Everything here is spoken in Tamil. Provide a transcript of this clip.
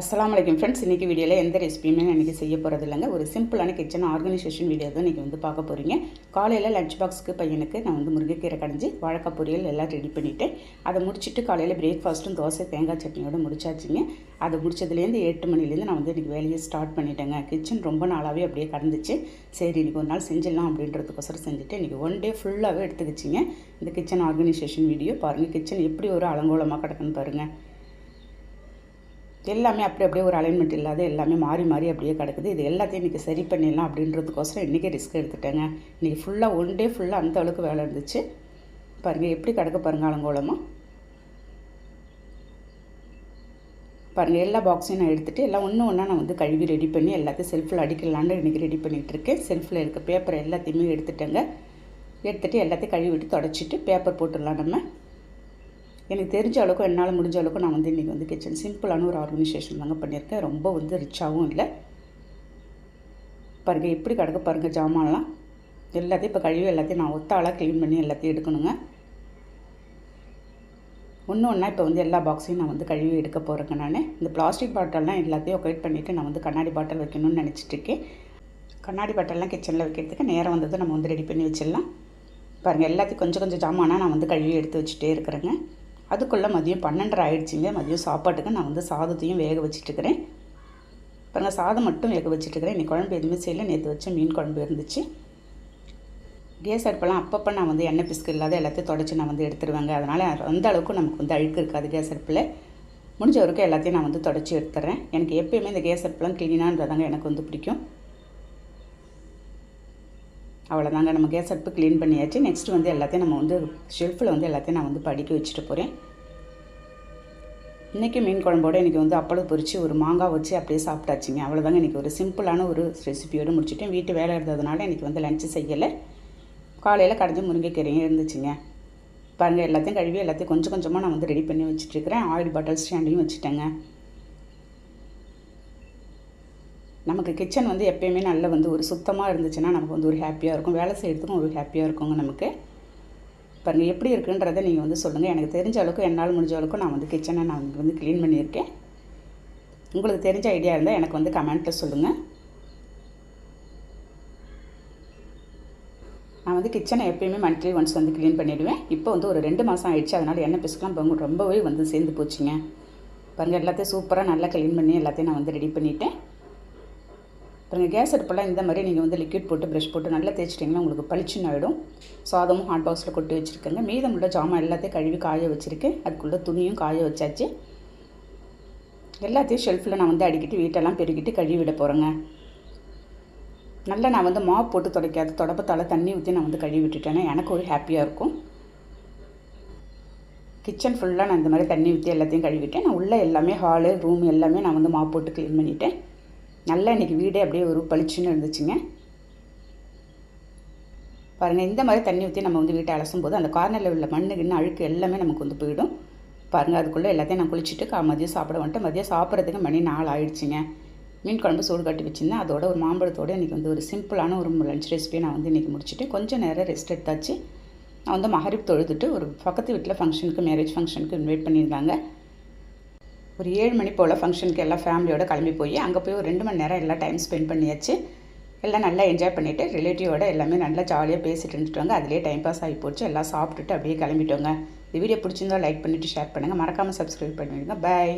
அஸ்லாம் வலைக்கம் ஃப்ரெண்ட்ஸ் இன்றைக்கி வீடியோவில் எந்த ரெசிபியுமே நான் இன்றைக்கி செய்ய போகிறது இல்லைங்க ஒரு சிம்பிளான கிச்சன் ஆர்கனைசேஷன் வீடியோ தான் இன்றைக்கி வந்து பார்க்க போகிறீங்க காலையில் லஞ்ச் பாக்ஸ்க்கு பையனுக்கு நான் வந்து முருங்கைக்கீரை கடைஞ்சி வாழைக்காய் பொரியல் எல்லாம் ரெடி பண்ணிவிட்டேன் அதை முடிச்சுட்டு காலையில் பிரேக்ஃபாஸ்ட்டும் தோசை தேங்காய் சட்னியோடு முடிச்சாச்சுங்க. அதை முடிச்சதுலேருந்து எட்டு மணிலேருந்து நான் வந்து இன்றைக்கி வேலையை ஸ்டார்ட் பண்ணிட்டேங்க. கிச்சன் ரொம்ப நாளாகவே அப்படியே கடந்துச்சு. சரி இன்றைக்கி ஒரு நாள் செஞ்சிடலாம் அப்படின்றதுக்கோசரம் செஞ்சுட்டு இன்றைக்கி ஒன் டே ஃபுல்லாகவே எடுத்துக்கிச்சிங்க. இந்த கிச்சன் ஆர்கனைசேஷன் வீடியோ பாருங்கள் கிச்சன் எப்படி ஒரு அலங்கோலமாக கிடக்குன்னு பாருங்கள் எல்லாமே அப்படி அப்படியே ஒரு அலைன்மெண்ட் இல்லாத எல்லாமே மாறி மாறி அப்படியே கிடக்குது. இது எல்லாத்தையும் இன்றைக்கி சரி பண்ணிடலாம் அப்படின்றதுக்கோசரம் இன்றைக்கே ரிஸ்க் எடுத்துட்டேங்க. இன்றைக்கி ஃபுல்லாக ஒன் டே ஃபுல்லாக அந்த அளவுக்கு வேலை இருந்துச்சு. பாருங்கள் எப்படி கிடக்க பாருங்கள் அலங்கோலமாக பாருங்கள் எல்லா பாக்ஸையும் நான் எடுத்துகிட்டு எல்லாம் ஒன்று ஒன்றா நான் வந்து கழுவி ரெடி பண்ணி எல்லாத்தையும் செல்ஃபில் அடிக்கலான்னு இன்றைக்கி ரெடி பண்ணிகிட்டு இருக்கேன் செல்ஃபில் இருக்க பேப்பர் எல்லாத்தையுமே எடுத்துட்டேங்க. எடுத்துகிட்டு எல்லாத்தையும் கழுவி விட்டு தொடச்சிட்டு பேப்பர் போட்டுடலாம் நம்ம. எனக்கு தெரிஞ்ச அளவுக்கு என்னால் முடிஞ்ச அளவுக்கு நான் வந்து இன்றைக்கி வந்து கிச்சன் சிம்பிளான ஒரு ஆர்கனைசேஷன் தாங்க பண்ணியிருக்கேன். ரொம்ப வந்து ரிச்சாகவும் இல்லை. பாருங்கள் எப்படி கிடக்க பாருங்கள் ஜாமான்லாம். எல்லாத்தையும் இப்போ கழுவி எல்லாத்தையும் நான் ஒத்தாளாக க்ளீன் பண்ணி எல்லாத்தையும் எடுக்கணுங்க. ஒன்று ஒன்றா இப்போ வந்து எல்லா பாக்ஸையும் நான் வந்து கழுவி எடுக்க போகிறேங்க நான். இந்த பிளாஸ்டிக் பாட்டில்லாம் எல்லாத்தையும் ஒக்கேட் பண்ணிவிட்டு நான் வந்து கண்ணாடி பாட்டில் வைக்கணும்னு நினச்சிட்டு இருக்கேன் கண்ணாடி பாட்டில்லாம் கிச்சனில் வைக்கிறதுக்கு நேரம் வந்தது நம்ம வந்து ரெடி பண்ணி வச்சிடலாம். பாருங்கள் எல்லாத்தையும் கொஞ்சம் கொஞ்சம் ஜாமானாக நான் வந்து கழுவி எடுத்து வச்சுட்டே இருக்கிறேங்க. அதுக்குள்ளே மதியம் பன்னெண்டரை ஆயிடுச்சுங்க. மதியம் சாப்பாட்டுக்கு நான் வந்து சாதத்தையும் வேக வச்சிட்ருக்கிறேன் பாருங்கள் சாதம் மட்டும் வேக வச்சிட்ருக்கிறேன் இன்னைக்கு குழம்பு எதுவுமே செய்யலை. நேற்று வச்ச மீன் குழம்பு இருந்துச்சு. கேஸ் அடுப்பெல்லாம் அப்பப்போ நான் வந்து எண்ணெய் பிஸ்கு இல்லாத எல்லாத்தையும் தொடச்சி நான் வந்து எடுத்துருவேங்க. அதனால் அந்த அளவுக்கு நமக்கு வந்து அழுக்கு இருக்காது கேஸ் அடுப்பில். முடிஞ்ச வரைக்கும் எல்லாத்தையும் நான் வந்து தொடச்சி எடுத்துறேன். எனக்கு எப்பயுமே இந்த கேஸ் அடுப்பெல்லாம் க்ளீனான்றதாங்க எனக்கு வந்து பிடிக்கும். அவ்வளோதாங்க நம்ம கேஸ் அடுப்பு க்ளீன் பண்ணியாச்சு. நெக்ஸ்ட் வந்து எல்லாத்தையும் நம்ம வந்து ஷெல்ஃபில் வந்து எல்லாத்தையும் நான் வந்து படிக்க வச்சுட்டு போகிறேன் இன்றைக்கி மீன் குழம்போடு இன்றைக்கி வந்து அப்பளம் பொரித்து ஒரு மாங்காய் வச்சு அப்படியே சாப்பிட்டாச்சுங்க. அவ்வளோதாங்க இன்றைக்கி ஒரு சிம்பிளான ஒரு ரெசிபியோடு முடிச்சுட்டேன். வீட்டு வேலை இருந்ததுனால இன்றைக்கி வந்து லஞ்சு செய்யலை. காலையில் கடைஞ்சி முருங்கைக்கீரையும் இருந்துச்சுங்க. பாருங்கள் எல்லாத்தையும் கழுவி எல்லாத்தையும் கொஞ்சம் கொஞ்சமாக நான் வந்து ரெடி பண்ணி வச்சுட்ருக்கிறேன் ஆயில் பாட்டில் ஸ்டாண்டையும் வச்சுட்டேங்க. நமக்கு கிச்சன் வந்து எப்பயுமே நல்ல வந்து ஒரு சுத்தமாக இருந்துச்சுன்னா நமக்கு வந்து ஒரு ஹாப்பியாக இருக்கும். வேலை செய்கிறதுக்கும் ஒரு ஹாப்பியாக இருக்குங்க நமக்கு. பாருங்கள் எப்படி இருக்குன்றதை நீங்கள் வந்து சொல்லுங்கள் எனக்கு தெரிஞ்ச அளவுக்கு என்னால் முடிஞ்ச அளவுக்கு நான் வந்து கிச்சனை நான் வந்து க்ளீன் பண்ணியிருக்கேன். உங்களுக்கு தெரிஞ்ச ஐடியா இருந்தால் எனக்கு வந்து கமெண்ட்டில் சொல்லுங்கள் நான் வந்து கிச்சனை எப்பயுமே மந்த்லி ஒன்ஸ் வந்து க்ளீன் பண்ணிவிடுவேன் இப்போ வந்து ஒரு ரெண்டு மாதம் ஆயிடுச்சு. அதனால் எண்ணெய் பிசுக்கெலாம் ரொம்ப ரொம்பவே வந்து சேர்ந்து போச்சுங்க. பாருங்கள் எல்லாத்தையும் சூப்பராக நல்லா க்ளீன் பண்ணி எல்லாத்தையும் நான் வந்து ரெடி பண்ணிவிட்டேன் பாருங்கள் கேஸ் அடுப்பெல்லாம் இந்த மாதிரி நீங்கள் வந்து லிக்விட் போட்டு ப்ரஷ் போட்டு நல்லா தேய்ச்சிட்டிங்கன்னா உங்களுக்கு பளிச்சுன்னு ஆகிடும் சாதமும் ஹாட் பாக்ஸில் கொட்டி வச்சுருக்கேங்க. உள்ள ஜாமான் எல்லாத்தையும் கழுவி காய வச்சுருக்கேன். அதுக்குள்ளே துணியும் காய வச்சாச்சு. எல்லாத்தையும் ஷெல்ஃபில் நான் வந்து அடிக்கிட்டு வீட்டெல்லாம் பெருக்கிட்டு கழுவி விட போகிறேங்க நல்லா நான் வந்து மாப் போட்டு துடைக்காத தொடப்பத்தால் தண்ணி ஊற்றி நான் வந்து கழுவி விட்டுட்டேன்னா எனக்கு ஒரு ஹாப்பியாக இருக்கும். கிச்சன் ஃபுல்லாக நான் இந்த மாதிரி தண்ணி ஊற்றி எல்லாத்தையும் கழுவிட்டேன். நான் உள்ளே எல்லாமே ஹாலு ரூம் எல்லாமே நான் வந்து மாப் போட்டு க்ளீன் பண்ணிட்டேன். நல்லா இன்றைக்கி வீடே அப்படியே ஒரு பளிச்சுன்னு இருந்துச்சுங்க. பாருங்கள் இந்த மாதிரி தண்ணி ஊற்றி நம்ம வந்து வீட்டை அலசும் போது அந்த கார்னரில் உள்ள மண்ணு கிண்ணு அழுக்கு எல்லாமே நமக்கு வந்து போயிடும். பாருங்கள் அதுக்குள்ளே எல்லாத்தையும் நான் குளிச்சுட்டு கா மதியம் சாப்பிட வந்துட்டு மதியம் சாப்பிட்றதுக்கு மணி நாள் ஆயிடுச்சுங்க. மீன் குழம்பு சூடு கட்டி வச்சுருந்தேன். அதோட ஒரு மாம்பழத்தோடு இன்றைக்கி வந்து ஒரு சிம்பிளான ஒரு லஞ்ச் ரெசிபியை நான் வந்து இன்றைக்கி முடிச்சுட்டு கொஞ்சம் நேரம் ரெஸ்ட் எடுத்தாச்சு. நான் வந்து மகரிப் தொழுதுட்டு ஒரு பக்கத்து வீட்டில் ஃபங்க்ஷனுக்கு மேரேஜ் ஃபங்க்ஷனுக்கு இன்வைட் பண்ணியிருந்தாங்க. ஒரு ஏழு மணி போல் ஃபங்க்ஷனுக்கு எல்லாம் ஃபேமிலியோடு கிளம்பி போய் அங்கே போய் ஒரு ரெண்டு மணி நேரம் எல்லாம் டைம் ஸ்பெண்ட் பண்ணியாச்சு. எல்லாம் நல்லா என்ஜாய் பண்ணிவிட்டு ரிலேட்டிவோட எல்லாமே நல்லா ஜாலியாக பேசிட்டு இருந்துட்டோங்க அதிலே டைம் பாஸ் ஆகி போச்சு. எல்லாம் சாப்பிட்டுட்டு அப்படியே கிளம்பிட்டோங்க. இந்த வீடியோ பிடிச்சிருந்தா லைக் பண்ணிவிட்டு ஷேர் பண்ணுங்கள் மறக்காமல் சப்ஸ்கிரைப் பண்ணிவிடுங்க பாய்